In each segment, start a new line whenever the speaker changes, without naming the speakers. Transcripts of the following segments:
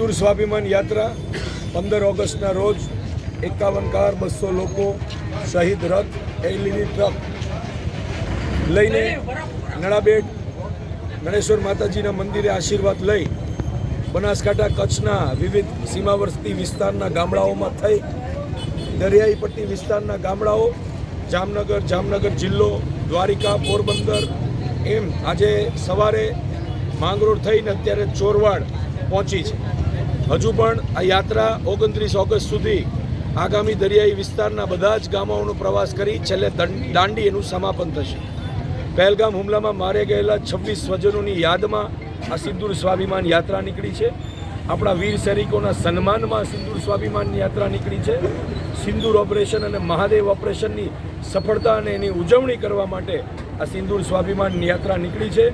સિંદૂર સ્વાભિમાન યાત્રા પંદર ઓગસ્ટના રોજ એકાવન કાર બસો લોકો શહીદ રથ એલઈડી ટ્રક લઈને નળાબેટ ગણેશ્વર માતાજીના મંદિરે આશીર્વાદ લઈ બનાસકાંઠા કચ્છના વિવિધ સીમાવર્તી વિસ્તારના ગામડાઓમાં થઈ દરિયાઈ પટ્ટી વિસ્તારના ગામડાઓ, જામનગર જામનગર જિલ્લો, દ્વારિકા, પોરબંદર એમ આજે સવારે માંગરોળ થઈને અત્યારે ચોરવાડ પહોંચી છે. હજુ પણ આ યાત્રા ઓગણત્રીસ ઓગસ્ટ સુધી આગામી દરિયાઈ વિસ્તારના બધા જ ગામોનો પ્રવાસ કરી છેલ્લે દાંડી એનું સમાપન થશે. પહેલગામ હુમલામાં મારે ગયેલા છવ્વીસ સ્વજનોની યાદમાં આ સિંદૂર સ્વાભિમાન યાત્રા નીકળી છે. આપણા વીર સૈનિકોના સન્માનમાં સિંદૂર સ્વાભિમાન યાત્રા નીકળી છે. સિંદૂર ઓપરેશન અને મહાદેવ ઓપરેશનની સફળતા અને એની ઉજવણી કરવા માટે આ સિંદૂર સ્વાભિમાન યાત્રા નીકળી છે.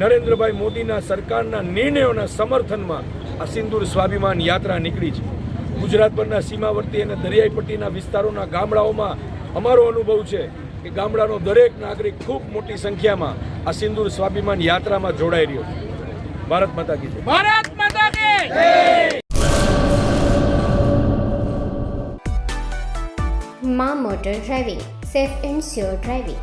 નરેન્દ્રભાઈ મોદીના સરકારના નિર્ણયોના સમર્થનમાં આ સિંદૂર સ્વાભિમાન યાત્રા નીકળી છે. ગુજરાત પરના સીમાવર્તી અને દરિયાઈ પટ્ટીના વિસ્તારોના ગામડાઓમાં અમારો અનુભવ છે કે ગામડાનો દરેક નાગરિક ખૂબ મોટી સંખ્યામાં આ સિંદૂર સ્વાભિમાન યાત્રામાં જોડાઈ રહ્યો છે. ભારત માતા કી જય.
ભારત માતા કી
મા motor driving safe and sure driving.